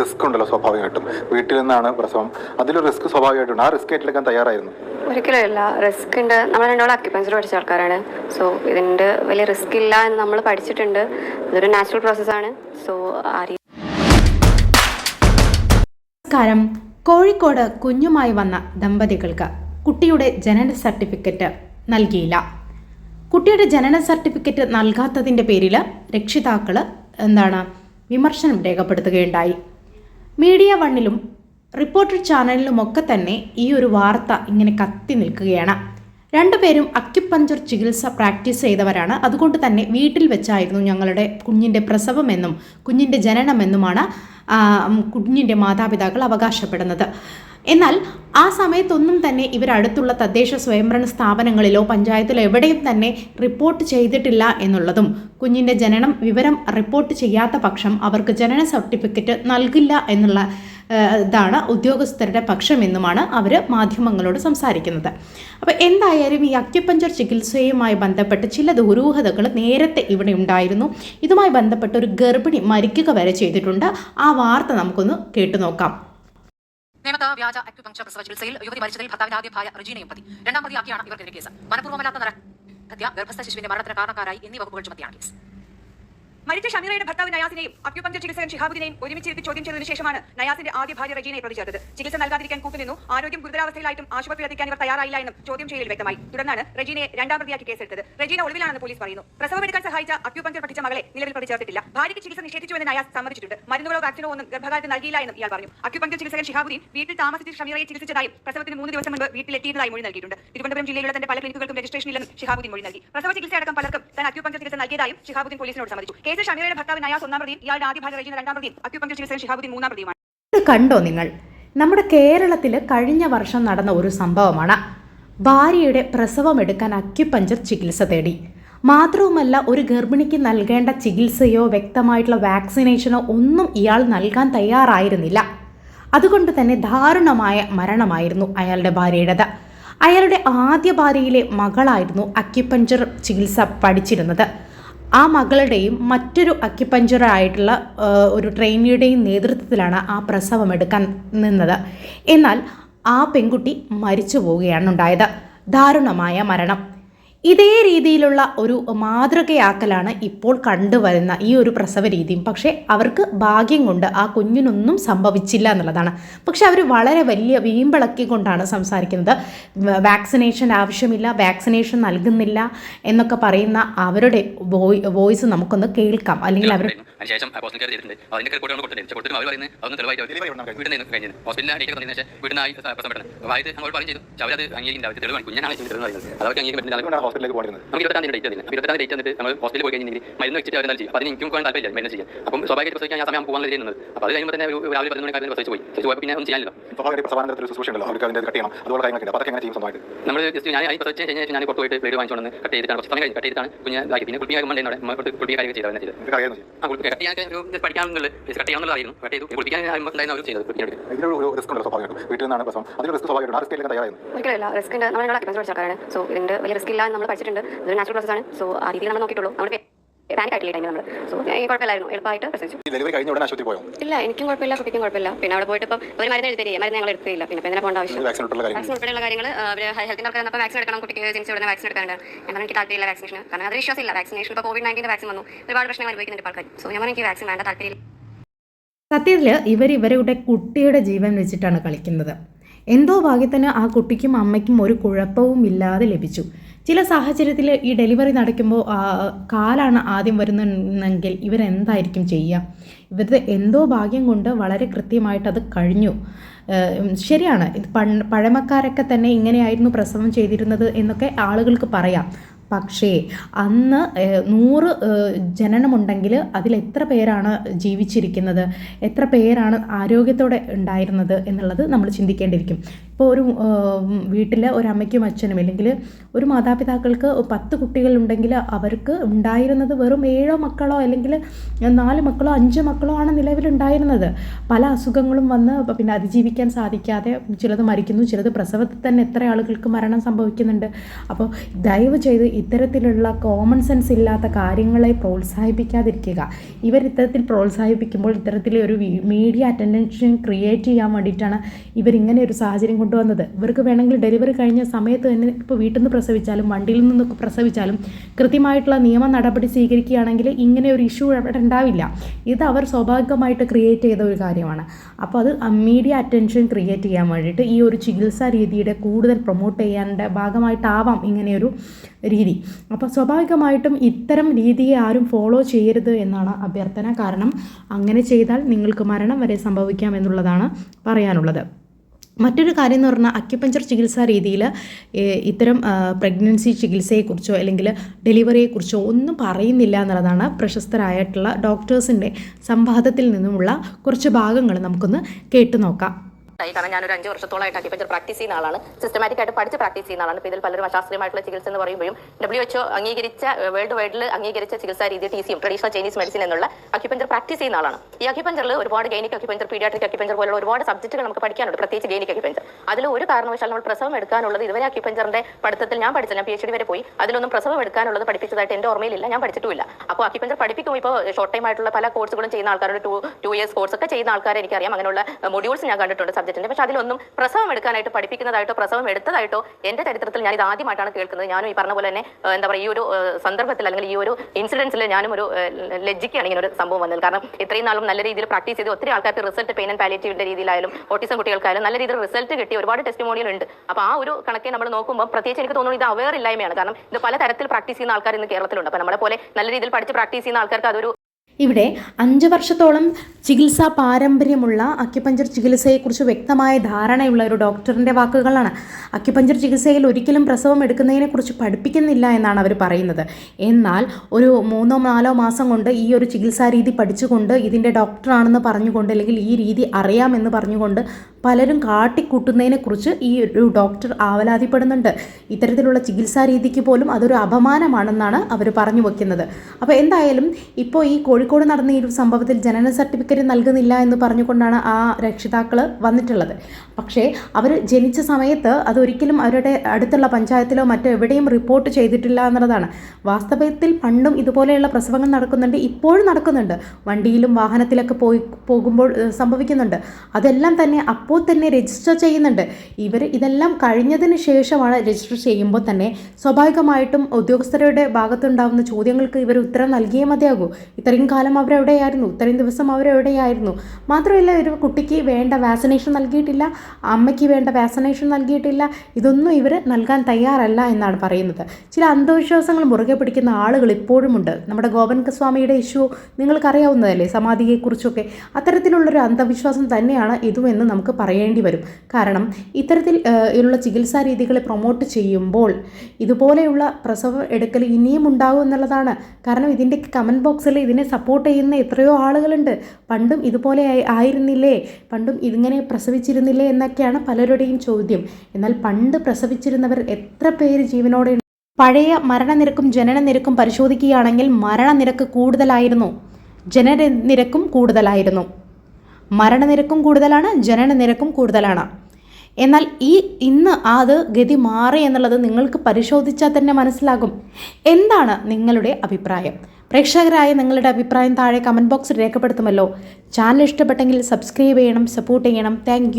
Risk ഉണ്ടല്ലോ സ്വാഭാവികമായിട്ടും. വീട്ടിൽ നിന്നാണ് പ്രസവം. അതിലൊരു റിസ്ക് സ്വാഭാവികമായിട്ടുണ്ട്. ആ റിസ്ക് ഏറ്റെടുക്കാൻ തയ്യാറായിരുന്നു? ഒരിക്കലും ഇല്ല. റിസ്ക് ഉണ്ട്. നമ്മൾ രണ്ടോളം അക്യുപഞ്ചർ പഠിച്ച ആൾക്കാരാണ്. സോ ഇതിന്റെ വലിയ റിസ്ക് ഇല്ല എന്ന് നമ്മൾ പഠിച്ചിട്ടുണ്ട്. ഇതൊരു നാച്ചുറൽ പ്രോസസ്സാണ് സോ ആ രീതി നമസ്കാരം. കോഴിക്കോട് കുഞ്ഞുമായി വന്ന ദമ്പതികൾക്ക് കുട്ടിയുടെ ജനന സർട്ടിഫിക്കറ്റ് നൽകിയില്ല. കുട്ടിയുടെ ജനന സർട്ടിഫിക്കറ്റ് നൽകാത്തതിന്റെ പേരിൽ രക്ഷിതാക്കൾ എന്താണ് വിമർശനം രേഖപ്പെടുത്തുകയുണ്ടായി. മീഡിയ വണ്ണിലും റിപ്പോർട്ടർ ചാനലിലുമൊക്കെ തന്നെ ഈ ഒരു വാർത്ത ഇങ്ങനെ കത്തി നിൽക്കുകയാണ്. രണ്ടുപേരും അക്യുപഞ്ചർ ചികിത്സ പ്രാക്ടീസ് ചെയ്തവരാണ്. അതുകൊണ്ട് തന്നെ വീട്ടിൽ വെച്ചായിരുന്നു ഞങ്ങളുടെ കുഞ്ഞിന്റെ പ്രസവമെന്നും കുഞ്ഞിന്റെ ജനനമെന്നുമാണ് കുഞ്ഞിന്റെ മാതാപിതാക്കൾ അവകാശപ്പെടുന്നത്. എന്നാൽ ആ സമയത്തൊന്നും തന്നെ ഇവരടുത്തുള്ള തദ്ദേശ സ്വയംഭരണ സ്ഥാപനങ്ങളിലോ പഞ്ചായത്തിലോ എവിടെയും തന്നെ റിപ്പോർട്ട് ചെയ്തിട്ടില്ല എന്നുള്ളതും കുഞ്ഞിന്റെ ജനനം വിവരം റിപ്പോർട്ട് ചെയ്യാത്ത പക്ഷം അവർക്ക് ജനന സർട്ടിഫിക്കറ്റ് നൽകില്ല എന്നുള്ള ഇതാണ് ഉദ്യോഗസ്ഥരുടെ പക്ഷമെന്നുമാണ് അവർ മാധ്യമങ്ങളോട് സംസാരിക്കുന്നത്. അപ്പോൾ എന്തായാലും ഈ അക്യുപഞ്ചർ ചികിത്സയുമായി ബന്ധപ്പെട്ട് ചില ദുരൂഹതകൾ നേരത്തെ ഇവിടെ ഉണ്ടായിരുന്നു. ഇതുമായി ബന്ധപ്പെട്ട് ഒരു ഗർഭിണി മരിക്കുക വരെ ചെയ്തിട്ടുണ്ട്. ആ വാർത്ത നമുക്കൊന്ന് കേട്ടു നോക്കാം നേമത്ത് വ്യാജ അക്യുപങ്ചർ പ്രസവ ചികിത്സയിൽ യുവതി മരിച്ചതിൽ ഭർത്താവിന്റെ ആദ്യ ഭാര്യ റജീനയും പതി രണ്ടാം പ്രതിയാക്കിയാണ് ഇവർക്കെതിരെ കേസ്. മനഃപൂർവമല്ലാത്ത നര ഗർഭസ്ഥ ശിശുവിന്റെ മരണത്തിന് കാരണക്കാരായി എന്നീ വകുപ്പുകൾ ചുമത്തിയാണ് കേസ്. മരിച്ച ഷമീറയുടെ ഭർത്താവ് നയാസിനെയും അക്യുപഞ്ചർ ചികിത്സകൻ ഷിഹാബുദ്ദീനെയും ഒരുമിച്ചിരുത്തി ചോദ്യം ചെയ്തതിനു ശേഷമാണ് നയാസിന്റെ ആദ്യ ഭാര്യ റജീനയെ പ്രതി ചേർത്തത് ചികിത്സ നൽകാതിരിക്കാൻ കൂട്ടുനിന്നു. ആരോഗ്യം ഗുരുതരാവസ്ഥയിലായിട്ടും ആശുപത്രി എത്തിക്കാൻ ഇവർ തയ്യാറായില്ല എന്നും ചോദ്യം ചെയ്യലിൽ വ്യക്തമായി. തുടർന്നാണ് റജീനയെ രണ്ടാം പ്രതിയാക്കി കേസെടുത്തത്. റജീന ഒളിവിലാണെന്ന് പോലീസ് പറയുന്നു. പ്രസവമെടുക്കാൻ സഹായിച്ച അക്യുപഞ്ചർ പഠിച്ച മകളെ നിലവിൽ പ്രതി ചേർത്തിട്ടില്ല ഭാര്യയ്ക്ക് ചികിത്സ നിഷേധിച്ചുവെന്ന് നയാസ് സമ്മതിച്ചിട്ടുണ്ട്. മരുന്നുകളോ വാക്സിനോ ഒന്നും ഗർഭകാലത്ത് നൽകിയില്ല എന്നും ഇയാൾ പറഞ്ഞു. അക്യുപഞ്ചർ ചികിത്സകൻ ഷിഹാബുദ്ദീൻ വീട്ടിൽ താമസിച്ച് ഷമീറയെ ചികിത്സിച്ചതായും പ്രസവത്തിന് മൂന്ന് ദിവസം മുൻപ് വീട്ടിലെത്തിയതായി മൊഴി നൽകിയിട്ടുണ്ട്. തിരുവനന്തപുരം ജില്ലയിലുള്ള തന്റെ പല ക്ലിനിക്കുകൾക്കും രജിസ്ട്രേഷൻ ഇല്ലെന്നും ഷിഹാബുദ്ദീൻ മൊഴി നൽകി. പ്രസവ ചികിത്സയടക്കം പലർക്കും താൻ അക്യുപഞ്ചർ ചികിത്സ നൽകിയതായും ഷിഹാബുദ്ദീൻ പോലീസിനോട് സമ്മതിച്ചു. കേസിൽ ഷമീറയുടെ ഭർത്താവ് ഒന്നാം പ്രതിയും ഇയാളുടെ ആദ്യ ഭാര്യ രണ്ടാം പ്രതിയും അക്യുപഞ്ചർ ചികിത്സകൻ ഷിഹാബുദ്ദീൻ മൂന്നാം പ്രതിയുമാണ് കണ്ടോ നിങ്ങൾ? നമ്മുടെ കേരളത്തിൽ കഴിഞ്ഞ വർഷം നടന്ന ഒരു സംഭവമാണ്. ഭാര്യയുടെ പ്രസവം എടുക്കാൻ അക്യുപഞ്ചർ ചികിത്സ തേടി. മാത്രവുമല്ല ഒരു ഗർഭിണിക്ക് നൽകേണ്ട ചികിത്സയോ വ്യക്തമായിട്ടുള്ള വാക്സിനേഷനോ ഒന്നും ഇയാൾ നൽകാൻ തയ്യാറായിരുന്നില്ല. അതുകൊണ്ട് തന്നെ ദാരുണമായ മരണമായിരുന്നു അയാളുടെ ഭാര്യയുടേത്. അയാളുടെ ആദ്യ ഭാര്യയിലെ മകളായിരുന്നു അക്യുപഞ്ചർ ചികിത്സ പഠിച്ചിരുന്നത്. ആ മകളുടെയും മറ്റൊരു അക്യുപഞ്ചറായിട്ടുള്ള ഒരു ട്രെയിനിയുടെയും നേതൃത്വത്തിലാണ് ആ പ്രസവം എടുക്കാൻ നിന്നത്. എന്നാൽ ആ പെൺകുട്ടി മരിച്ചു പോവുകയാണ് ഉണ്ടായത്. ദാരുണമായ മരണം. ഇതേ രീതിയിലുള്ള ഒരു മാതൃകയാക്കലാണ് ഇപ്പോൾ കണ്ടുവരുന്ന ഈ ഒരു പ്രസവ രീതിയും. പക്ഷേ അവർക്ക് ഭാഗ്യം കൊണ്ട് ആ കുഞ്ഞിനൊന്നും സംഭവിച്ചില്ല എന്നുള്ളതാണ്. പക്ഷെ അവർ വളരെ വലിയ വീമ്പിളക്കി കൊണ്ടാണ് സംസാരിക്കുന്നത്. വാക്സിനേഷൻ ആവശ്യമില്ല വാക്സിനേഷൻ നൽകുന്നില്ല എന്നൊക്കെ പറയുന്ന അവരുടെ വോയിസ് നമുക്കൊന്ന് കേൾക്കാം. അല്ലെങ്കിൽ അവർ അതിനുശേഷം അതിന്റെ കൊടുത്തിട്ടുണ്ട് കൊടുത്തിട്ട് അവർ പറയുന്നത് അതൊന്നും തെളിവായിട്ട് അവർ വീട്ടിൽ നിന്ന് കഴിഞ്ഞത് ഹോസ്പിറ്റലിൽ ഡേറ്റ് തന്നതിന് ശേഷം വീട്ടിൽ പറയും ചെയ്തു. പക്ഷേ അവരത് അംഗീകരിക്കില്ല അവർ തെളിവാണ് കുഞ്ഞാണ് ചെയ്ത് തെളിവ് പറയുന്നത്. അതവർക്ക് അംഗീകരിക്കാൻ പറ്റില്ല. അതുകൊണ്ടാണ് ഹോസ്പിറ്റലിലേക്ക് പോയിരുന്നത് നമുക്ക് ഇരുപത്താം തീയതി ഡേറ്റ് തന്നെ ഇരുപത്താം ഡേറ്റ് തന്നിട്ട് നമ്മൾ ഹോസ്പിറ്റലിൽ പോയി കഴിഞ്ഞെങ്കിൽ മരുന്ന് വെച്ചിട്ട് അവർ ചെയ്യും. അപ്പോൾ അതിന് എനിക്കും പോകാൻ താല്പര്യമില്ല. മരുന്ന് ചെയ്യാൻ. അപ്പം സ്വാഭാവികമായിട്ട് പ്രസവിക്കാൻ ആ സമയം പോകാൻ ചെയ്യുന്നത് അപ്പോൾ അത് കഴിയുമ്പോൾ തന്നെ ഒരു രാവിലെ പതിനൊന്ന് മണിക്കാർ പ്രസവിച്ച് പോയി. പ്രസവിച്ച് പോയപ്പോൾ പിന്നെ ഒന്നും ചെയ്യാനില്ല പ്രസവാനന്തരത്തിൽ ശുശ്രൂഷ ഉണ്ടല്ലോ. അവർക്ക് അതിന്റെ കട്ട് ചെയ്യണം. അതുപോലെ കാര്യങ്ങളൊക്കെ അതൊക്കെ എങ്ങനെ ചെയ്യും സ്വന്തമായിട്ട്? നമ്മൾ ജസ്റ്റ് ഞാൻ ആയി പ്രസവിച്ച് കഴിഞ്ഞാൽ ഞാൻ പുറത്ത് പോയിട്ട് ബ്ലേഡ് വാങ്ങിച്ചുകൊണ്ട് കട്ട് ചെയ്തിട്ടാണ് കുറച്ച് സമയം കഴിഞ്ഞ് കട്ട് ചെയ്തിട്ടാണ് കുഞ്ഞ് ഇതാക്കി. പിന്നെ കുട്ടിയാകുമ്പോൾ കുട്ടിയെ കാര്യങ്ങൾ ചെയ്തത്. ആ കുട്ടി കട്ട് ചെയ്യാൻ ഒരു പഠിക്കാമെന്നുള്ളത് കട്ട് ചെയ്യാമെന്നുള്ള അറിയുന്നു കട്ട് ചെയ്തു. കുളിപ്പിക്കാൻ ഉണ്ടായിരുന്നു അവർ ചെയ്തത്? കുട്ടിയുടെ ഇതിലൊരു റിസ്ക് ഉണ്ടല്ലോ സ്വാഭാവികമായിട്ടും. വീട്ടിൽ നിന്നാണ് പ്രസവം. അതിലൊരു റിസ്ക് സ്വാഭാവികമായിട്ടും. ആ റിസ്ക് തയ്യാറായിരുന്നു ഒരിക്കലും റിസ്ക് ഉണ്ട് നമ്മൾ രണ്ടോളം അക്യുപഞ്ചർ പഠിച്ച ആൾക്കാരാണ് സോ ഇതിന്റെ വലിയ റിസ്ക് ഇല്ല എന്ന് നമ്മൾ പഠിച്ചിട്ടുണ്ട്. ഇതൊരു നാച്ചുറൽ പ്രോസസ്സാണ് സോ ആ രീതിയിൽ നമ്മൾ നോക്കിയിട്ടുള്ളൂ. നമ്മൾ പാനിക് ആയിട്ടില്ല ടൈമിൽ നമ്മൾ സോ കുഴപ്പമില്ലായിരുന്നു. എളുപ്പമായിട്ട് പ്രസവിച്ചു. ഈ ഡെലിവറി കഴിഞ്ഞ ഉടനെ ആശുപത്രി പോയോ? ഇല്ല എനിക്കും കുഴപ്പമില്ല കുട്ടിക്കും കുഴപ്പമില്ല. പിന്നെ അവിടെ പോയിട്ട് ഇപ്പം ഒരു മരുന്ന് എഴുതിയില്ല മരുന്ന് ഞങ്ങൾ എടുത്തില്ല. പിന്നെ എന്തിനാ പോകേണ്ട ആവശ്യം? വാക്സിൻ ഉൾപ്പെടെയുള്ള കാര്യങ്ങൾ ഹെൽത്തിന് ആൾക്കാർ വാക്സിൻ എടുക്കണം കുട്ടിക്ക് ജനിച്ച ഉടനെ വാക്സിൻ എടുക്കാനുണ്ട്. ഞാൻ എനിക്ക് താല്പര്യമില്ല വാക്സിനേഷൻ കാരണം അത് വിശ്വാസമില്ല വാക്സിനേഷൻ ഇപ്പോൾ കോവിഡ് നയന്റീന്റെ വാക്സിൻ വന്നു. ഒരുപാട് പ്രശ്നങ്ങൾ അനുഭവിക്കുന്നുണ്ട് ആൾക്കാർ സോ ഞാൻ എനിക്ക് വാക്സിൻ വേണ്ട താല്പര്യമില്ല. സത്യത്തിൽ ഇവർ ഇവരുടെ കുട്ടിയുടെ ജീവൻ വെച്ചിട്ടാണ് കളിക്കുന്നത്. എന്തോ ഭാഗ്യത്തിന് ആ കുട്ടിക്കും അമ്മയ്ക്കും ഒരു കുഴപ്പവും ഇല്ലാതെ ലഭിച്ചു. ചില സാഹചര്യത്തിൽ ഈ ഡെലിവറി നടക്കുമ്പോൾ കാലാണ് ആദ്യം വരുന്നതെങ്കിൽ ഇവരെന്തായിരിക്കും ചെയ്യുക ഇവരുടെ എന്തോ ഭാഗ്യം കൊണ്ട് വളരെ കൃത്യമായിട്ട് അത് കഴിഞ്ഞു. ശരിയാണ്. ഇത് പഴമക്കാരൊക്കെ തന്നെ ഇങ്ങനെയായിരുന്നു പ്രസവം ചെയ്തിരുന്നത് എന്നൊക്കെ ആളുകൾക്ക് പറയാം. പക്ഷേ അന്ന് നൂറ് ജനനമുണ്ടെങ്കിൽ അതിൽ എത്ര പേരാണ് ജീവിച്ചിരിക്കുന്നത് എത്ര പേരാണ് ആരോഗ്യത്തോടെ ഉണ്ടായിരുന്നത് എന്നുള്ളത് നമ്മൾ ചിന്തിക്കേണ്ടിയിരിക്കും. ഇപ്പോൾ ഒരു വീട്ടിലെ ഒരു അമ്മയ്ക്കും അച്ഛനും അല്ലെങ്കിൽ ഒരു മാതാപിതാക്കൾക്ക് പത്ത് കുട്ടികളുണ്ടെങ്കിൽ അവർക്ക് ഉണ്ടായിരുന്നത് വെറും ഏഴോ മക്കളോ അല്ലെങ്കിൽ നാല് മക്കളോ അഞ്ച് മക്കളോ ആണ് നിലവിലുണ്ടായിരുന്നത് പല അസുഖങ്ങളും വന്ന് പിന്നെ അതിജീവിക്കാൻ സാധിക്കാതെ ചിലത് മരിക്കുന്നു ചിലത് പ്രസവത്തിൽ തന്നെ എത്ര ആളുകൾക്ക് മരണം സംഭവിക്കുന്നുണ്ട്. അപ്പോൾ ദയവ് ചെയ്ത് ഇത്തരത്തിലുള്ള കോമൺ സെൻസ് ഇല്ലാത്ത കാര്യങ്ങളെ പ്രോത്സാഹിപ്പിക്കാതിരിക്കുക. ഇവർ ഇത്തരത്തിൽ പ്രോത്സാഹിപ്പിക്കുമ്പോൾ ഇത്തരത്തിലെ ഒരു മീഡിയ അറ്റൻഷൻ ക്രിയേറ്റ് ചെയ്യാൻ വേണ്ടിയിട്ടാണ് ഇങ്ങനെ ഒരു സാഹചര്യം കൊണ്ടുവന്നത്. ഇവർക്ക് വേണമെങ്കിൽ ഡെലിവറി കഴിഞ്ഞ സമയത്ത് തന്നെ ഇപ്പോൾ വീട്ടിൽ നിന്ന് പ്രസവിച്ചാലും വണ്ടിയിൽ നിന്നൊക്കെ പ്രസവിച്ചാലും കൃത്യമായിട്ടുള്ള നിയമ നടപടി സ്വീകരിക്കുകയാണെങ്കിൽ ഇങ്ങനെ ഒരു ഇഷ്യൂ അവിടെ ഉണ്ടാവില്ല. ഇത് അവർ സ്വാഭാവികമായിട്ട് ക്രിയേറ്റ് ചെയ്ത ഒരു കാര്യമാണ്. അപ്പോൾ അത് മീഡിയ അറ്റൻഷൻ ക്രിയേറ്റ് ചെയ്യാൻ വേണ്ടിയിട്ട് ഈ ഒരു ചികിത്സാ രീതിയുടെ കൂടുതൽ പ്രൊമോട്ട് ചെയ്യാന്റെ ഭാഗമായിട്ടാവാം ഇങ്ങനെയൊരു രീതി. അപ്പോൾ സ്വാഭാവികമായിട്ടും ഇത്തരം രീതിയെ ആരും ഫോളോ ചെയ്യരുത് എന്നാണ് അഭ്യർത്ഥന. കാരണം അങ്ങനെ ചെയ്താൽ നിങ്ങൾക്ക് മരണം വരെ സംഭവിക്കാം എന്നുള്ളതാണ് പറയാനുള്ളത്. മറ്റൊരു കാര്യം എന്ന് പറഞ്ഞാൽ അക്യുപഞ്ചർ ചികിത്സാ രീതിയിൽ ഇത്തരം പ്രഗ്നൻസി ചികിത്സയെക്കുറിച്ചോ അല്ലെങ്കിൽ ഡെലിവറിയെക്കുറിച്ചോ ഒന്നും പറയുന്നില്ല എന്നുള്ളതാണ് പ്രശസ്തരായിട്ടുള്ള ഡോക്ടേഴ്സിന്റെ സംവാദത്തിൽ നിന്നുമുള്ള കുറച്ച് ഭാഗങ്ങൾ നമുക്കൊന്ന് കേട്ടു നോക്കാം. ആയി. കാരണം ഞാനൊരു അഞ്ച് വർഷത്തോളമായിട്ട് അക്യുപഞ്ചർ പ്രാക്ടീസ് ചെയ്യുന്ന ആളാണ്. സിസ്റ്റമാറ്റിക് ആയിട്ട് പഠിച്ച് പ്രാക്ടീസ് ചെയ്യുന്ന ആളാണ്. ഇപ്പോൾ ഇതിൽ പലരും അശാസ്ത്രീയമായിട്ടുള്ള ചികിത്സ എന്ന് പറയുമ്പോഴും ഡബ്ല്യു എച്ച്ഒ അംഗീകരിച്ച വേൾഡ് വൈഡിൽ അംഗീകരിച്ച ചികിത്സാ രീതി ടി സിയും ട്രഡീഷണൽ ചൈനീസ് മെഡിസിൻ എന്നുള്ള അക്യുപഞ്ചർ പ്രാക്ടീസ് ചെയ്യുന്ന ആളാണ്. ഈ അക്യുപഞ്ചറിൽ ഒരുപാട് ഗൈനിക് അക്യുപഞ്ചർ പീഡിയാട്രിക് അക്യുപഞ്ചർ പോലുള്ള ഒരുപാട് സബ്ജക്റ്റുകൾ നമുക്ക് പഠിക്കാനുണ്ട്. പ്രത്യേകിച്ച് ഗൈനിക് അക്യുപഞ്ചർ അതിൽ ഒരു കാരണവശാലും നമ്മൾ പ്രസവം എടുക്കാനുള്ളത് ഇതുവരെ അക്യുപഞ്ചറിന്റെ പഠിത്തത്തിൽ ഞാൻ പഠിച്ചില്ല ഞാൻ പി എച്ച് ഡി വരെ പോയി. അതിലൊന്നും പ്രസവം എടുക്കാനുള്ളത് പഠിപ്പിച്ചതായിട്ട് എന്റെ ഓർമ്മയിലില്ല. ഞാൻ പഠിച്ചിട്ടുമില്ല. അപ്പോൾ അക്യുപഞ്ചർ പഠിപ്പിക്കും ഇപ്പോൾ ഷോർട്ട് ടൈം ആയിട്ടുള്ള പല കോഴ്സുകളും ചെയ്യുന്ന ആൾക്കാരുണ്ട്. ടു ടു ഇയേഴ്സ് കോഴ്സ് ഒക്കെ ചെയ്യുന്ന ആൾക്കാരെ എനിക്കറിയാം. അങ്ങനെയുള്ള മൊഡ്യൂൾസ് ഞാൻ കണ്ടിട്ടുണ്ട്. സബ്ജക്റ്റിന്റെ പക്ഷേ അതിലൊന്നും പ്രസവം എടുക്കാനായിട്ട് പഠിപ്പിക്കുന്നതായിട്ടോ പ്രസവം എടുത്തതായിട്ടോ എന്റെ ചരിത്രത്തിൽ ഞാൻ ഇത് ആദ്യമായിട്ടാണ് കേൾക്കുന്നത്. ഞാനും ഈ പറഞ്ഞ പോലെ തന്നെ എന്താ പറയുക ഈ ഒരു സന്ദർഭത്തിൽ അല്ലെങ്കിൽ ഈ ഒരു ഇൻസിഡൻസിൽ ഞാനും ഒരു ലജ്ജിക്കാണ് ഇങ്ങനെ ഒരു സംഭവം വന്നത്. കാരണം ഇത്രയും നാളും നല്ല രീതിയിൽ പ്രാക്ടീസ് ചെയ്ത് ഒത്തിരി ആൾക്കാർക്ക് റിസൾട്ട് പെയിൻ ആൻഡ് പാലേറ്റീവിന്റെ രീതിയിലായാലും ഓട്ടിസം കുട്ടികൾക്കായാലും നല്ല രീതിയിൽ റിസൾട്ട് കിട്ടി ഒരുപാട് ടെസ്റ്റിമോണിയൽ ഉണ്ട്. അപ്പോൾ ആ ഒരു കണക്കെ നമ്മൾ നോക്കുമ്പോൾ പ്രത്യേകിച്ച് എനിക്ക് തോന്നുന്നു ഇത് അവയർ ഇല്ലായ്മയാണ്. കാരണം ഇത് പല തരത്തിൽ പ്രാക്ടീസ് ചെയ്യുന്ന ആൾക്കാർ ഇന്ന് കേരളത്തിലുണ്ട്. അപ്പോൾ നമ്മളെ പോലെ നല്ല രീതിയിൽ പഠിച്ച് പ്രാക്ടീസ് ചെയ്യുന്ന ആൾക്കാർക്ക് അതൊരു ഇവിടെ അഞ്ച് വർഷത്തോളം ചികിത്സാ പാരമ്പര്യമുള്ള അക്യുപഞ്ചർ ചികിത്സയെക്കുറിച്ച് വ്യക്തമായ ധാരണയുള്ള ഒരു ഡോക്ടറിന്റെ വാക്കുകളാണ്. അക്യുപഞ്ചർ ചികിത്സയിൽ ഒരിക്കലും പ്രസവം എടുക്കുന്നതിനെക്കുറിച്ച് പഠിപ്പിക്കുന്നില്ല എന്നാണ് അവർ പറയുന്നത്. എന്നാൽ ഒരു മൂന്നോ നാലോ മാസം കൊണ്ട് ഈ ഒരു ചികിത്സാ രീതി പഠിച്ചുകൊണ്ട് ഇതിന്റെ ഡോക്ടറാണെന്ന് പറഞ്ഞുകൊണ്ട് അല്ലെങ്കിൽ ഈ രീതി അറിയാമെന്ന് പറഞ്ഞുകൊണ്ട് പലരും കാട്ടിക്കൂട്ടുന്നതിനെക്കുറിച്ച് ഈ ഒരു ഡോക്ടർ ആവലാതിപ്പെടുന്നുണ്ട്. ഇത്തരത്തിലുള്ള ചികിത്സാ രീതിക്ക് പോലും അതൊരു അപമാനമാണെന്നാണ് അവർ പറഞ്ഞു വയ്ക്കുന്നത് അപ്പോൾ എന്തായാലും ഇപ്പോൾ ഈ കോഴിക്കോട് നടന്ന ഈ ഒരു സംഭവത്തിൽ ജനന സർട്ടിഫിക്കറ്റ് നൽകുന്നില്ല എന്ന് പറഞ്ഞുകൊണ്ടാണ് ആ രക്ഷിതാക്കൾ വന്നിട്ടുള്ളത്. പക്ഷേ അവർ ജനിച്ച സമയത്ത് അതൊരിക്കലും അവരുടെ അടുത്തുള്ള പഞ്ചായത്തിലോ മറ്റോ എവിടെയും റിപ്പോർട്ട് ചെയ്തിട്ടില്ല എന്നുള്ളതാണ്. വാസ്തവത്തിൽ പണ്ടും ഇതുപോലെയുള്ള പ്രസവങ്ങൾ നടക്കുന്നുണ്ട് ഇപ്പോഴും നടക്കുന്നുണ്ട്. വണ്ടിയിലും വാഹനത്തിലൊക്കെ പോയി പോകുമ്പോൾ സംഭവിക്കുന്നുണ്ട്. അതെല്ലാം തന്നെ അപ്പോൾ തന്നെ രജിസ്റ്റർ ചെയ്യുന്നുണ്ട്. ഇവർ ഇതെല്ലാം കഴിഞ്ഞതിന് ശേഷമാണ് രജിസ്റ്റർ ചെയ്യുമ്പോൾ തന്നെ സ്വാഭാവികമായിട്ടും ഉദ്യോഗസ്ഥരുടെ ഭാഗത്തുണ്ടാകുന്ന ചോദ്യങ്ങൾക്ക് ഇവർ ഉത്തരം നൽകിയേ മതിയാകൂ. ഇത്രയും കാലം അവരെവിടെയായിരുന്നു? ഇത്രയും ദിവസം അവരെവിടെയായിരുന്നു? മാത്രമല്ല ഒരു കുട്ടിക്ക് വേണ്ട വാക്സിനേഷൻ നൽകിയിട്ടില്ല അമ്മയ്ക്ക് വേണ്ട വാക്സിനേഷൻ നൽകിയിട്ടില്ല ഇതൊന്നും ഇവർ നൽകാൻ തയ്യാറല്ല എന്നാണ് പറയുന്നത്. ചില അന്ധവിശ്വാസങ്ങൾ മുറുകെ പിടിക്കുന്ന ആളുകൾ ഇപ്പോഴുമുണ്ട്. നമ്മുടെ ഗോപൻസ്വാമിയുടെ ഇഷ്യൂ നിങ്ങൾക്കറിയാവുന്നതല്ലേ? സമാധിയെക്കുറിച്ചൊക്കെ. അത്തരത്തിലുള്ളൊരു അന്ധവിശ്വാസം തന്നെയാണ് ഇതുമെന്ന് നമുക്ക് പറയേണ്ടി വരും. കാരണം ഇത്തരത്തിൽ ഉള്ള ചികിത്സാ രീതികളെ പ്രൊമോട്ട് ചെയ്യുമ്പോൾ ഇതുപോലെയുള്ള പ്രസവം എടുക്കൽ ഇനിയും ഉണ്ടാകും എന്നുള്ളതാണ്. കാരണം ഇതിന്റെ കമന്റ് ബോക്സിൽ ഇതിനെ സപ്പോർട്ട് ചെയ്യുന്ന എത്രയോ ആളുകളുണ്ട്. പണ്ടും ഇതുപോലെ ആയിരുന്നില്ലേ? പണ്ടും ഇതിങ്ങനെ പ്രസവിച്ചിരുന്നില്ലേ എന്നൊക്കെയാണ് പലരുടെയും ചോദ്യം. എന്നാൽ പണ്ട് പ്രസവിച്ചിരുന്നവർ എത്ര പേര് ജീവനോടെ പഴയ മരണനിരക്കും ജനനനിരക്കും പരിശോധിക്കുകയാണെങ്കിൽ മരണനിരക്ക് കൂടുതലായിരുന്നു. ജനനനിരക്കും കൂടുതലായിരുന്നു. മരണനിരക്കും കൂടുതലാണ് ജനനനിരക്കും കൂടുതലാണ്. എന്നാൽ ഈ ഇന്ന് അത് ഗതി മാറി എന്നുള്ളത് നിങ്ങൾക്ക് പരിശോധിച്ചാൽ തന്നെ മനസ്സിലാകും. എന്താണ് നിങ്ങളുടെ അഭിപ്രായം? പ്രേക്ഷകരായ നിങ്ങളുടെ അഭിപ്രായം താഴെ കമന്റ് ബോക്സിൽ രേഖപ്പെടുത്തുമല്ലോ. ചാനൽ ഇഷ്ടപ്പെട്ടെങ്കിൽ സബ്സ്ക്രൈബ് ചെയ്യണം സപ്പോർട്ട് ചെയ്യണം. താങ്ക്